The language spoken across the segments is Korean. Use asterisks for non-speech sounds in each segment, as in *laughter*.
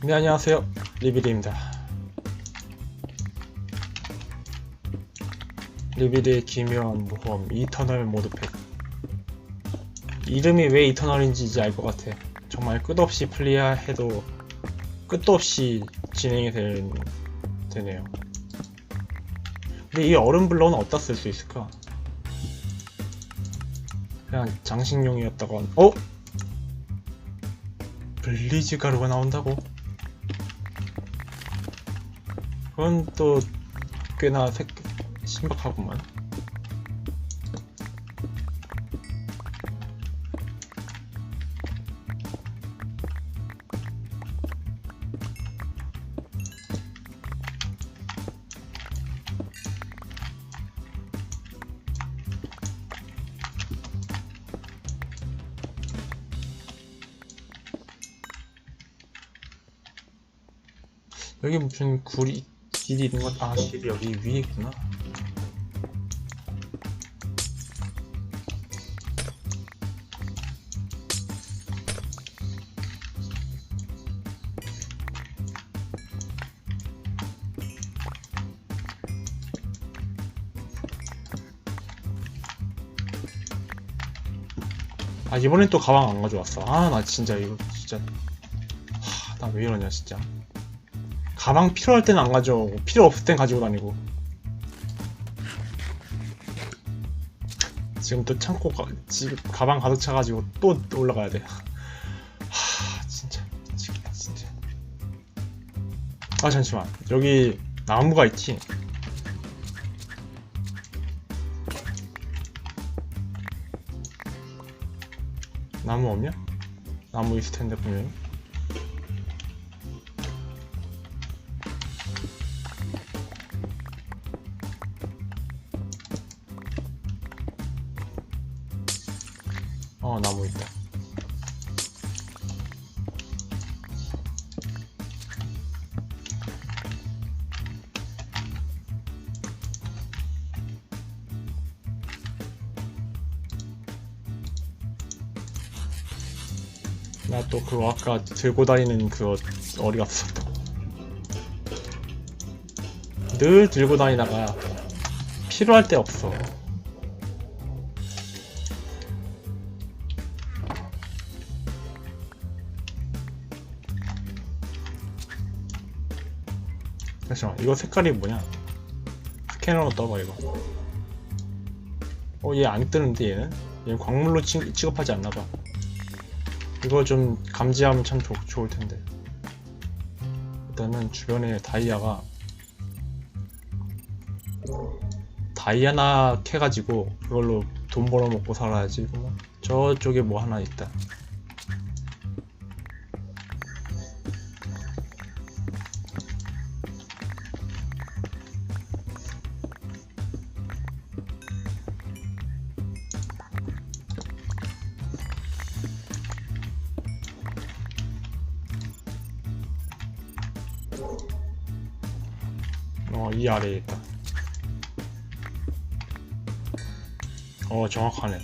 네 안녕하세요 리비드입니다 리비드의 기묘한 모험 이터널 모드팩 이름이 왜 이터널인지 이제 알 것 같아 정말 끝없이 플레이해도 끝도 없이 진행이 될, 되네요 근데 이 얼음 블러는 어디다 쓸 수 있을까? 그냥 장식용이었다건 어? 블리즈 가루가 나온다고? 그건 또 꽤나 색, 신박하구만. 여기 무슨 굴이 있는 것, 아, 길이 여기 위에 있구나. 아, 이번엔 또 가방 안 가져왔어. 아, 나 진짜 이거 진짜. 하, 나 왜 이러냐, 진짜. 가방 필요할 때는 안 가져오고 필요 없을 땐 가지고 다니고 지금 또 창고 가, 집 가방 가득 차가지고 또 올라가야 돼. 하 진짜 미치겠다 진짜. 아 잠시만 여기 나무가 있지. 나무 없냐? 나무 있을 텐데 분명히. 나무 있다 나 또 그거 아까 들고 다니는 그거 어디 갔었다 늘 들고 다니다가 필요할 때 없어 잠시만. 이거 색깔이 뭐냐? 스캐너로 떠봐 이거. 어 얘 안 뜨는데 얘는 얘는 광물로 취, 취급하지 않나봐. 이거 좀 감지하면 참 좋, 좋을 텐데. 일단은 주변에 다이아가 다이아나 캐가지고 그걸로 돈 벌어먹고 살아야지. 저쪽에 뭐 하나 있다 어, 이 아래에 있다. 어, 정확하네.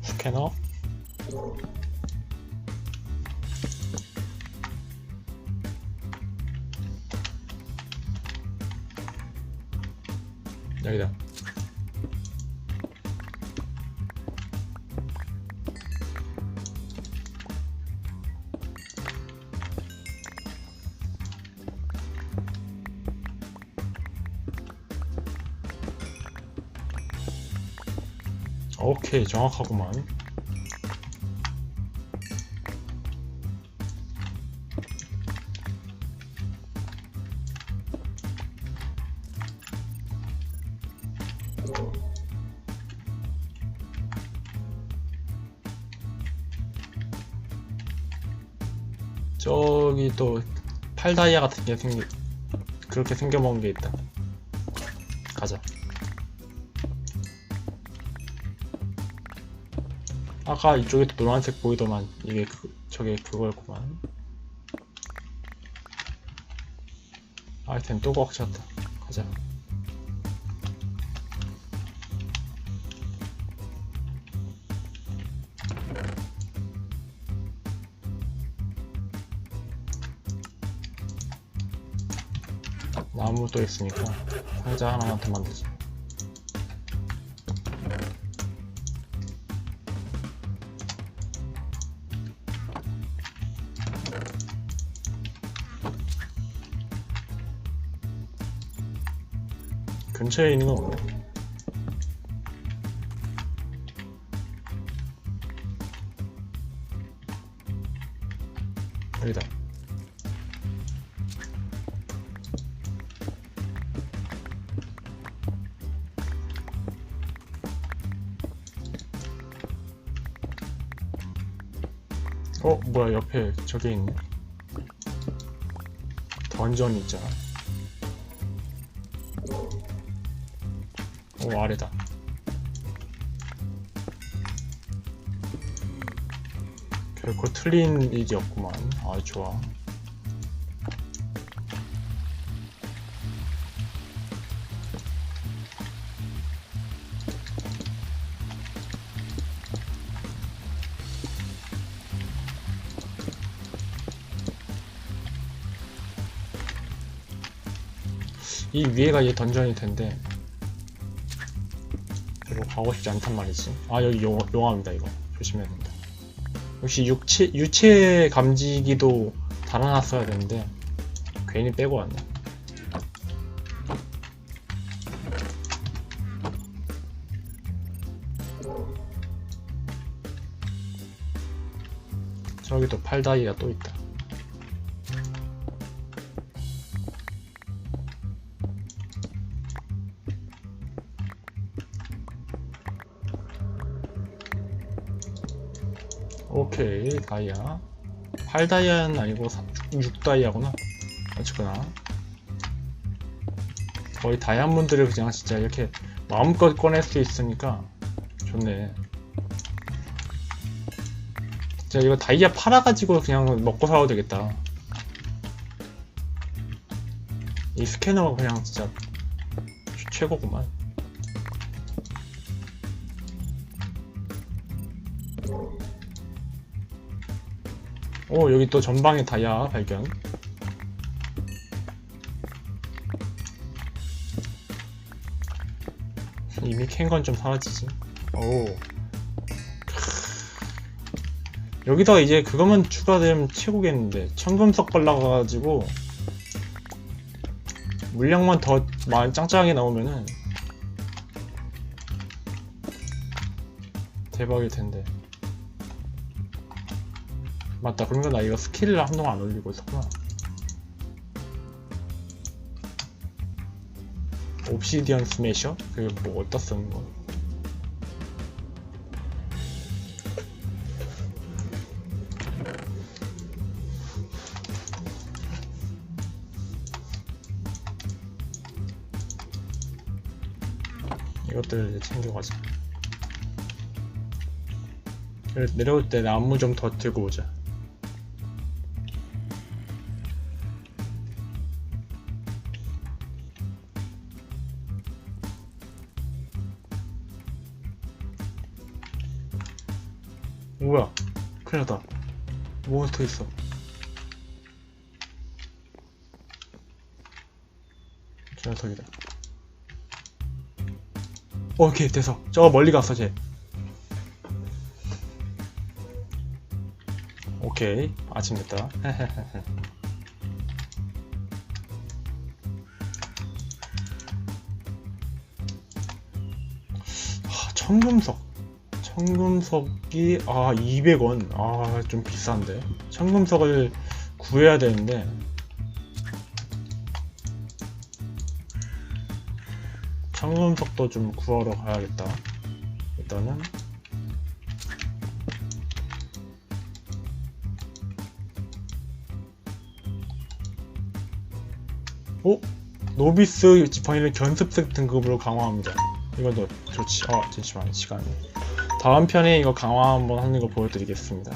스캐너? 여기다. 오케이, 정확하구만. 저기 또 팔다이아 같은 게 생기 그렇게 생겨먹은 게 있다. 가자. 아까 이쪽에 노란색 보이더만 이게 그, 저게 그거였구만 아이템 또 꽉 찼다 가자 나무 또 있으니까 상자 하나만 더 만들자 근처에 있는 건 없네. 여기다. 어, 뭐야, 옆에 저기 있네. 던전 있잖아. 오 아래다 결코 틀린 일이 없구만 아 좋아 이 위에가 이제 던전일 텐데 이거 가고 싶지 않단 말이지. 아 여기 용, 용암이다 이거 조심해야 된다. 역시 육체 유체 감지기도 달아놨어야 되는데 괜히 빼고 왔네. 저기도 팔다이가 또 있다. 오케이 다이아. 8다이아는 아니고 6다이아구나. 어쨌거나. 거의 다이아몬드를 그냥 진짜 이렇게 마음껏 꺼낼 수 있으니까 좋네. 진짜 이거 다이아 팔아가지고 그냥 먹고 살아도 되겠다. 이 스캐너가 그냥 진짜 최고구만 오 여기 또 전방에 다이아 발견. 이미 캔 건 좀 사라지지. 오. 여기다가 이제 그거만 추가되면 최고겠는데. 청금석 발라가지고 물량만 더 많이 짱짱하게 나오면은 대박일 텐데 맞다 그러니까 나 이거 스킬을 한동안 안 올리고 있었구나 옵시디언 스매셔? 그게 뭐 어디다 쓰는 거야? 이것들 이제 챙겨가자 내려올 때 나무 좀 더 들고 오자 뭐야? 큰일 났다. 몬스터 있어? 저 녀석이다. 어, 오케이 됐어. 저 멀리 갔어 쟤. 오케이 아침 됐다. *laughs* 하, 청금석 청금석이 아 200원. 아 좀 비싼데. 청금석을 구해야 되는데. 청금석도 좀 구하러 가야겠다. 일단은. 어? 노비스 지팡이를 견습생 등급으로 강화합니다. 이것도 좋지. 아 잠시만 시간이 다음 편에 이거 강화 한번 하는 거 보여드리겠습니다.